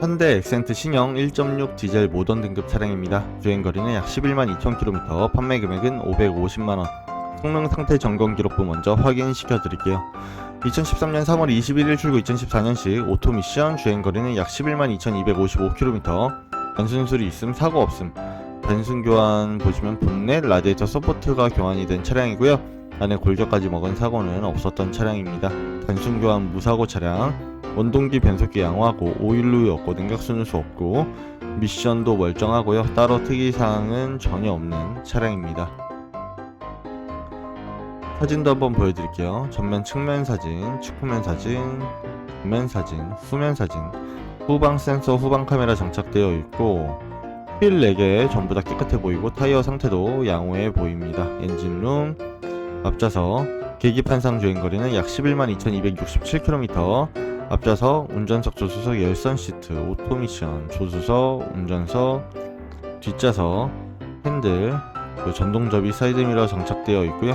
현대 엑센트 신형 1.6 디젤 모던 등급 차량입니다. 주행거리는 약 11만 2천 km, 판매 금액은 550만원. 성능 상태 점검 기록부 먼저 확인시켜 드릴게요. 2013년 3월 21일 출고 2014년식 오토 미션 주행거리는 약 11만 2,255km. 단순 수리 있음 사고 없음. 단순 교환 보시면 본넷 라디에이터 서포트가 교환이 된 차량이고요. 안에 골격까지 먹은 사고는 없었던 차량입니다. 단순 교환 무사고 차량. 원동기 변속기 양호하고 오일로 였고 냉각수는 없고 미션도 멀쩡하고요. 따로 특이사항은 전혀 없는 차량입니다. 사진도 한번 보여드릴게요. 전면 측면 사진, 측후면 사진, 뒷면 사진, 후면 사진, 후방 센서, 후방 카메라 장착되어 있고 휠 4개 전부 다 깨끗해 보이고 타이어 상태도 양호해 보입니다. 엔진룸, 앞좌석, 계기판상 주행거리는 약 11만 2267km 앞좌석, 운전석, 조수석, 열선 시트, 오토 미션, 조수석, 운전석, 뒷좌석, 핸들, 그리고 전동 접이 사이드미러 장착되어 있고요.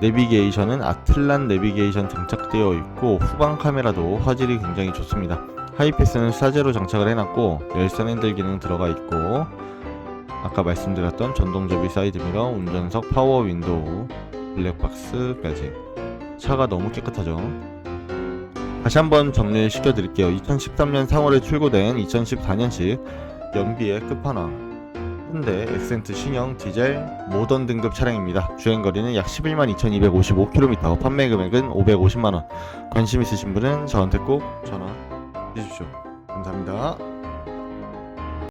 내비게이션은 아틀란 내비게이션 장착되어 있고 후방 카메라도 화질이 굉장히 좋습니다. 하이패스는 사제로 장착을 해놨고 열선 핸들 기능 들어가 있고 아까 말씀드렸던 전동 접이 사이드미러, 운전석, 파워 윈도우, 블랙박스까지 차가 너무 깨끗하죠. 다시 한번 정리를 시켜 드릴게요. 2013년 3월에 출고된 2014년식 연비의 끝판왕 현대 엑센트 신형 디젤 모던 등급 차량입니다. 주행거리는 약 11만 2255km, 판매 금액은 550만원. 관심 있으신 분은 저한테 꼭 전화 주십시오. 감사합니다.